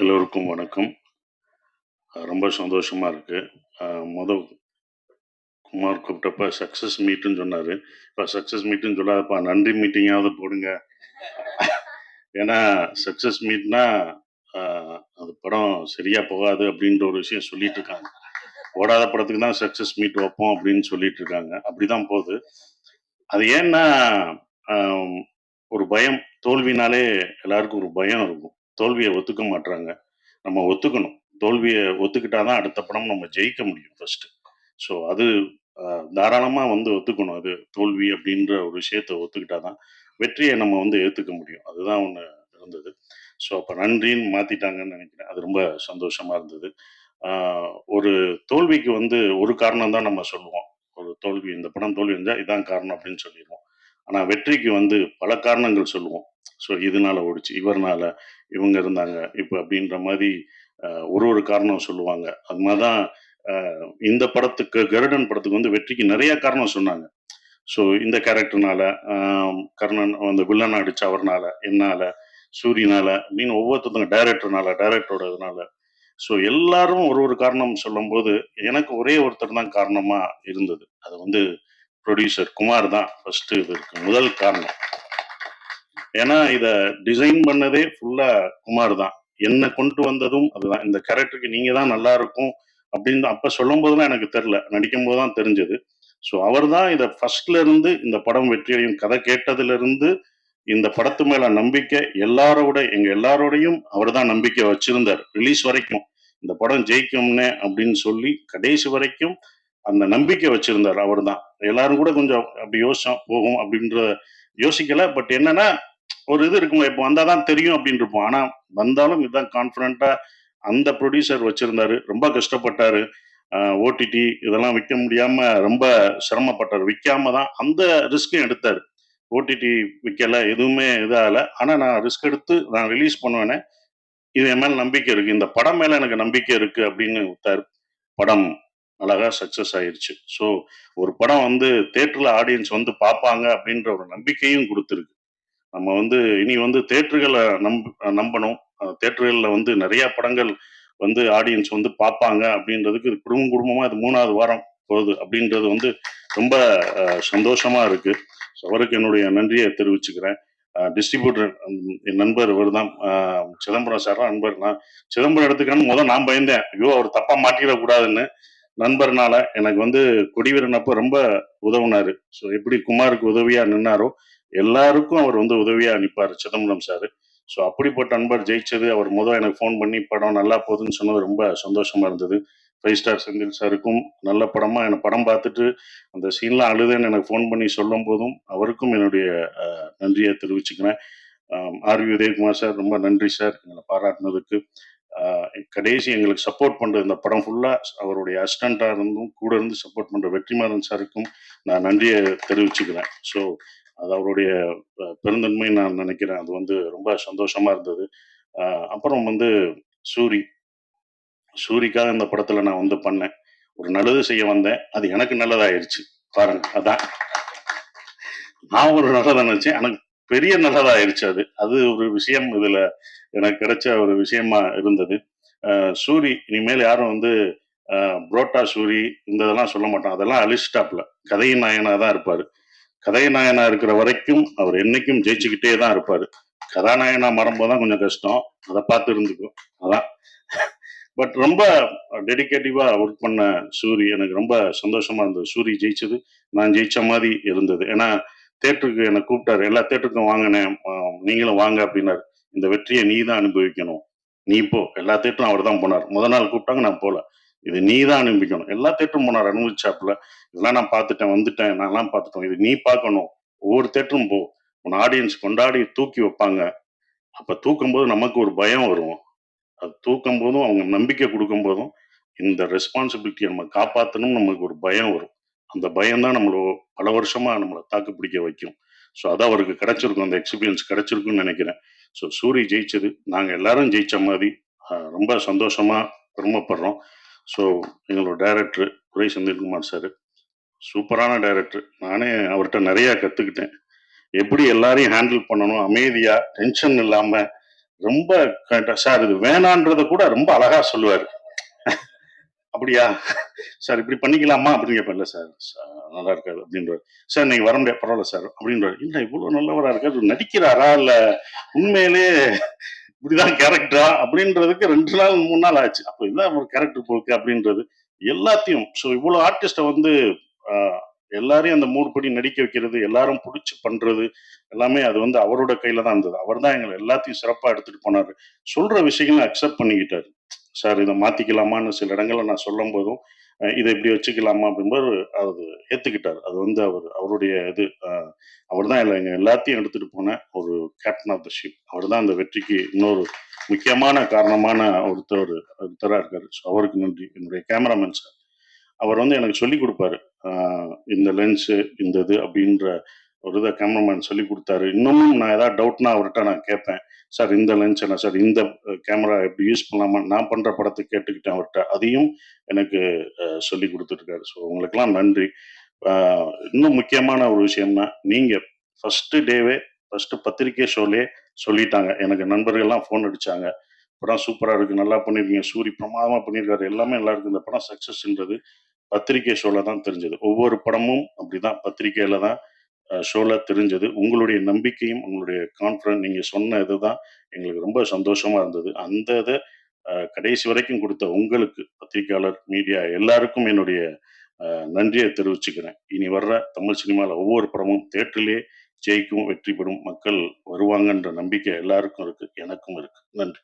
எல்லோருக்கும் வணக்கம். ரொம்ப சந்தோஷமாக இருக்குது அஹ் முத குமார் கூப்பிட்டப்ப சக்ஸஸ் மீட்டுன்னு சொன்னார். இப்போ சக்ஸஸ் மீட்டுன்னு சொல்லாதப்பா நன்றி மீட்டிங்காவது போடுங்க. ஏன்னா சக்ஸஸ் மீட்னா அது படம் சரியாக போகாது அப்படின்ற ஒரு விஷயம் சொல்லிட்டு இருக்காங்க ஓடாத படத்துக்கு தான் சக்ஸஸ் மீட் வைப்போம் அப்படின்னு சொல்லிட்டு இருக்காங்க அப்படிதான் போகுது. அது ஏன்னா ஒரு பயம் தோல்வினாலே எல்லாருக்கும் ஒரு பயம் இருக்கும். தோல்வியை ஒத்துக்க மாட்றாங்க. நம்ம ஒத்துக்கணும். தோல்வியை ஒத்துக்கிட்டாதான் அடுத்த படம் நம்ம ஜெயிக்க முடியும் ஃபர்ஸ்ட் ஸோ அது தாராளமாக வந்து ஒத்துக்கணும். அது தோல்வி அப்படின்ற ஒரு விஷயத்தை ஒத்துக்கிட்டாதான் வெற்றியை நம்ம வந்து ஏற்றுக்க முடியும். அதுதான் ஒன்று இருந்தது. ஸோ அப்போ நன்றின்னு மாத்திட்டாங்கன்னு நினைக்கிறேன். அது ரொம்ப சந்தோஷமா இருந்தது. ஒரு தோல்விக்கு வந்து ஒரு காரணம் தான் நம்ம சொல்லுவோம். ஒரு தோல்வி இந்த படம் தோல்வி இருந்தால் இதான் காரணம் அப்படின்னு சொல்லி. ஆனால் வெற்றிக்கு வந்து பல காரணங்கள் சொல்லுவோம். ஸோ இதனால ஓடிச்சு இவர்னால இவங்க இருந்தாங்க இப்போ அப்படின்ற மாதிரி ஒரு ஒரு காரணம் சொல்லுவாங்க. அது மாதிரி தான் இந்த படத்துக்கு கருடன் படத்துக்கு வந்து வெற்றிக்கு நிறைய காரணம் சொன்னாங்க. ஸோ இந்த கேரக்டர்னால கர்ணன் அந்த வில்லன் அடிச்சு அவர்னால என்னால சூரியனால அப்படின்னு ஒவ்வொருத்தவங்க டைரக்டர்னால டைரக்டரோட இதனால. ஸோ எல்லாரும் ஒரு ஒரு காரணம் சொல்லும்போது எனக்கு ஒரே ஒருத்தர் தான் காரணமா இருந்தது. அது வந்து ப்ரொடியூசர் குமார் தான் ஃபர்ஸ்ட் இதற்கு முதல் காரணம். ஏன்னா இத டிசைன் பண்ணதே ஃபுல்லா குமார் தான். என்ன கொண்டு வந்ததும் அதுதான். இந்த கேரக்டருக்கு நீங்க தான் நல்லா இருக்கும் அப்படின்னு அப்ப சொல்லும் போதுலாம் எனக்கு தெரியல. நடிக்கும் போது தான் தெரிஞ்சது. ஸோ அவர் தான் இதை ஃபர்ஸ்ட்ல இருந்து இந்த படம் வெற்றியையும் கதை கேட்டதுல இருந்து இந்த படத்து மேல நம்பிக்கை எல்லாரோட எங்க எல்லாரோடையும் அவர் தான் நம்பிக்கை வச்சிருந்தார். ரிலீஸ் வரைக்கும். இந்த படம் ஜெயிக்கும்னே அப்படின்னு சொல்லி கடைசி வரைக்கும் அந்த நம்பிக்கை வச்சிருந்தார் அவர் தான் எல்லாரும் கூட கொஞ்சம் அப்படி யோசிச்சோம் போகும் அப்படின்ற யோசிக்கல. பட் என்னன்னா ஒரு இது இருக்குமா இப்போ வந்தாதான் தெரியும் அப்படின்னு இருப்போம் ஆனா வந்தாலும் இதுதான் கான்பிடண்டா அந்த ப்ரொடியூசர் வச்சிருந்தாரு. ரொம்ப கஷ்டப்பட்டாரு. ஓடிடி இதெல்லாம் விற்க முடியாம ரொம்ப சிரமப்பட்டார். விற்காம தான் அந்த ரிஸ்க்கும் எடுத்தாரு. ஓடிடி விற்கல எதுவுமே இதாகல. ஆனா நான் ரிஸ்க் எடுத்து நான் ரிலீஸ் பண்ணுவேனே. இது என் மேல நம்பிக்கை இருக்கு. இந்த படம் மேல எனக்கு நம்பிக்கை இருக்கு அப்படின்னு விட்டார். படம் அழகாக சக்ஸஸ் ஆயிடுச்சு ஸோ ஒரு படம் வந்து தேட்டரில் ஆடியன்ஸ் வந்து பார்ப்பாங்க அப்படின்ற ஒரு நம்பிக்கையும் கொடுத்துருக்கு. நம்ம வந்து இனி வந்து தேட்டர்களை நம்ப நம்பணும். தேட்டர்களில் வந்து நிறைய படங்கள் வந்து ஆடியன்ஸ் வந்து பார்ப்பாங்க அப்படின்றதுக்கு இது குடும்பம் குடும்பமாக இது மூணாவது வாரம் போகுது அப்படின்றது வந்து ரொம்ப சந்தோஷமாக இருக்குது ஸோ அவருக்கு என்னுடைய நன்றியை தெரிவிச்சுக்கிறேன். டிஸ்ட்ரிபியூட்டர் என் நண்பர் இவர் தான். சிதம்பரம் சார் நண்பர். நான் சிதம்பரம் எடுத்துக்கணும் முதல் நான் பயந்தேன். ஐயோ அவர் தப்பா மாட்டிடக்கூடாதுன்னு. நண்பர்னால எனக்கு வந்து கொடிவீரன் அப்ப ரொம்ப உதவுனாரு. ஸோ எப்படி குமாருக்கு உதவியா நின்னாரோ எல்லாருக்கும் அவர் வந்து உதவியா நிற்பாரு சிதம்பரம் சார். ஸோ அப்படிப்பட்ட நண்பர் ஜெயிச்சது. அவர் முதல் எனக்கு ஃபோன் பண்ணி படம் நல்லா போகுதுன்னு சொன்னது ரொம்ப சந்தோஷமா இருந்தது. ஃபைவ் ஸ்டார் செந்தில் சாருக்கும் நல்ல படமா என்னை படம் பார்த்துட்டு அந்த சீன்லாம் அழுதுன்னு எனக்கு ஃபோன் பண்ணி சொல்லும் போதும் அவருக்கும் என்னுடைய நன்றியை தெரிவிச்சுக்கிறேன். ஆர் வி உதயகுமார் சார் ரொம்ப நன்றி சார். எங்களை பாராட்டினதுக்கு. கடைசி எங்களுக்கு சப்போர்ட் பண்ணுற இந்த படம் ஃபுல்லாக அவருடைய அசிஸ்டண்ட்டாக இருந்தும் கூட இருந்து சப்போர்ட் பண்ணுற வெற்றிமாறன் சாருக்கும் நான் நன்றியை தெரிவிச்சுக்கிறேன். ஸோ அது அவருடைய பெருந்தன்மை நான் நினைக்கிறேன். அது வந்து ரொம்ப சந்தோஷமாக இருந்தது. அப்புறம் வந்து சூரி. சூரிக்காக இந்த படத்தில் நான் வந்து பண்ணேன். ஒரு நல்லது செய்ய வந்தேன். அது எனக்கு நல்லதாயிருச்சு. பாருங்க அதான். நான் ஒரு நல்லதாக நினச்சேன். எனக்கு பெரிய நல்லதாயிருச்சு அது. அது ஒரு விஷயம் இதுல எனக்கு கிடைச்ச ஒரு விஷயமா இருந்தது. சூரி இனிமேல் யாரும் வந்து புரோட்டா சூரி இந்த இதெல்லாம் சொல்ல மாட்டோம் அதெல்லாம் அலிஸ்டாப்ல. கதை நாயனா தான் இருப்பாரு. கதை நாயனா இருக்கிற வரைக்கும் அவர் என்னைக்கும் ஜெயிச்சுக்கிட்டே தான் இருப்பாரு. கதாநாயகனா மறம்போது தான் கொஞ்சம் கஷ்டம். அதை பார்த்து இருந்துக்கும் அதான். பட் ரொம்ப டெடிக்கேட்டிவா ஒர்க் பண்ண சூரி எனக்கு ரொம்ப சந்தோஷமா இருந்தது. சூரி ஜெயிச்சது நான் ஜெயிச்ச மாதிரி இருந்தது. ஏன்னா தேட்டருக்கு என்னை கூப்பிட்டாரு. எல்லா தேட்டருக்கும் வாங்கினேன். நீங்களும் வாங்க அப்படின்னாரு. இந்த வெற்றியை நீ தான் அனுபவிக்கணும். நீ போ. எல்லா தேட்டரும் அவர் தான் போனார். முதல் நாள் கூப்பிட்டாங்க நான் போல. இது நீ தான் அனுபவிக்கணும். எல்லா தேட்டரும் போனார் அனுபவிச்சாப்புல. இதெல்லாம் நான் பார்த்துட்டேன் வந்துட்டேன். நான்லாம் பார்த்துட்டோம். இது நீ பார்க்கணும். ஒவ்வொரு தேட்டரும் போ. உன் ஆடியன்ஸ் கொண்டாடி தூக்கி வைப்பாங்க. அப்ப தூக்கும் போது நமக்கு ஒரு பயம் வரும். அது தூக்கும் போதும் அவங்க நம்பிக்கை கொடுக்கும் போதும் இந்த ரெஸ்பான்சிபிலிட்டியை நம்ம காப்பாற்றணும் நமக்கு ஒரு பயம் வரும். அந்த பயம் தான் நம்மள பல வருஷமா நம்மளை தாக்கு பிடிக்க வைக்கும். ஸோ அது அவருக்கு கிடைச்சிருக்கும். அந்த எக்ஸ்பீரியன்ஸ் கிடைச்சிருக்குன்னு நினைக்கிறேன். ஸோ சூரி ஜெயிச்சது. நாங்கள் எல்லாரும் ஜெயிச்ச மாதிரி ரொம்ப சந்தோஷமா பெருமைப்படுறோம். ஸோ எங்களோட டைரக்டர் துரை செந்தில்குமார் சார் சூப்பரான டைரக்டர் நானே அவர்கிட்ட நிறைய கற்றுக்கிட்டேன் எப்படி எல்லாரையும் ஹேண்டில் பண்ணணும்? அமைதியாக டென்ஷன் இல்லாமல் ரொம்ப சார் இது வேணான்றதை கூட ரொம்ப அழகாக சொல்லுவார். அப்படியா? சார் இப்படி பண்ணிக்கலாமா? அப்படின்னு கேட்பேன் இல்லை சார் நல்லா இருக்காது அப்படின்றாரு. சார் நீங்க வர முடியாது பரவாயில்ல சார் அப்படின்றாரு. இல்லை இவ்வளவு நல்லவரா இருக்காரு நடிக்கிறாரா? இல்ல உண்மையிலே இப்படிதான் கேரக்டரா அப்படின்றதுக்கு ரெண்டு நாள் மூணு நாள் ஆச்சு. அப்போ இதுதான் ஒரு கேரக்டர் போக்கு அப்படின்றது? எல்லாத்தையும். ஸோ இவ்வளவு ஆர்டிஸ்ட வந்து எல்லாரையும் அந்த மூடு படி நடிக்க வைக்கிறது எல்லாரும் பிடிச்சி பண்றது எல்லாமே அது வந்து அவரோட கையில தான் இருந்தது. அவர் தான் எங்களை எல்லாத்தையும் சிறப்பா எடுத்துட்டு போனாரு. சொல்ற விஷயங்களை அக்செப்ட் பண்ணிக்கிட்டாரு. சார் இதை மாத்திக்கலாமான்னு சில இடங்களை நான் சொல்லும் போதும் இதை இப்படி வச்சுக்கலாமா அப்படின்போது அது ஏத்துக்கிட்டார். அது வந்து அவர் அவருடைய இது. அவர் தான் எங்க எல்லாத்தையும் எடுத்துட்டு போன ஒரு கேப்டன் ஆஃப் த ஷிப் அவர் தான் அந்த வெற்றிக்கு இன்னொரு முக்கியமான காரணமான ஒருத்தர் ஒருத்தராக இருக்காரு. ஸோ அவருக்கு நன்றி. என்னுடைய கேமராமேன் சார். அவர் வந்து எனக்கு சொல்லி கொடுப்பாரு. இந்த லென்ஸு இந்த இது அப்படின்ற ஒரு இதை கேமராமேன் சொல்லி கொடுத்தாரு. இன்னமும் நான் ஏதாவது டவுட்னா அவர்கிட்ட நான் கேட்பேன். சார் இந்த லென்ஸ் என்ன? சார் இந்த கேமரா எப்படி யூஸ் பண்ணலாமா? நான் பண்ணுற படத்தை கேட்டுக்கிட்டேன் அவர்கிட்ட. அதையும் எனக்கு சொல்லி கொடுத்துருக்காரு. ஸோ உங்களுக்கெல்லாம் நன்றி. இன்னும் முக்கியமான ஒரு விஷயம்னா நீங்கள் ஃபஸ்ட்டு டேவே ஃபஸ்ட்டு பத்திரிக்கை ஷோலே சொல்லிட்டாங்க. எனக்கு நண்பர்கள்லாம் ஃபோன் அடித்தாங்க படம் சூப்பராக இருக்குது நல்லா பண்ணியிருக்கீங்க சூரி பிரமாதமாக பண்ணியிருக்காரு எல்லாமே நல்லா இந்த படம் சக்ஸஸ்ன்றது பத்திரிக்கை ஷோவில் தான் தெரிஞ்சது. ஒவ்வொரு படமும் அப்படிதான். பத்திரிக்கையில் தான் ஷோல தெரிஞ்சது. உங்களுடைய நம்பிக்கையும் உங்களுடைய கான்ஃபிடன்ஸ் நீங்க சொன்ன இதுதான் எங்களுக்கு ரொம்ப சந்தோஷமா இருந்தது. அந்த இதை கடைசி வரைக்கும் கொடுத்த உங்களுக்கு பத்திரிக்கையாளர் மீடியா எல்லாருக்கும் என்னுடைய நன்றியை தெரிவிச்சுக்கிறேன். இனி வர்ற தமிழ் சினிமாவில் ஒவ்வொரு படமும் தேட்டரிலே ஜெயிக்கும் வெற்றி பெறும் மக்கள் வருவாங்கன்ற நம்பிக்கை எல்லாருக்கும் இருக்கு. எனக்கும் இருக்கு. நன்றி.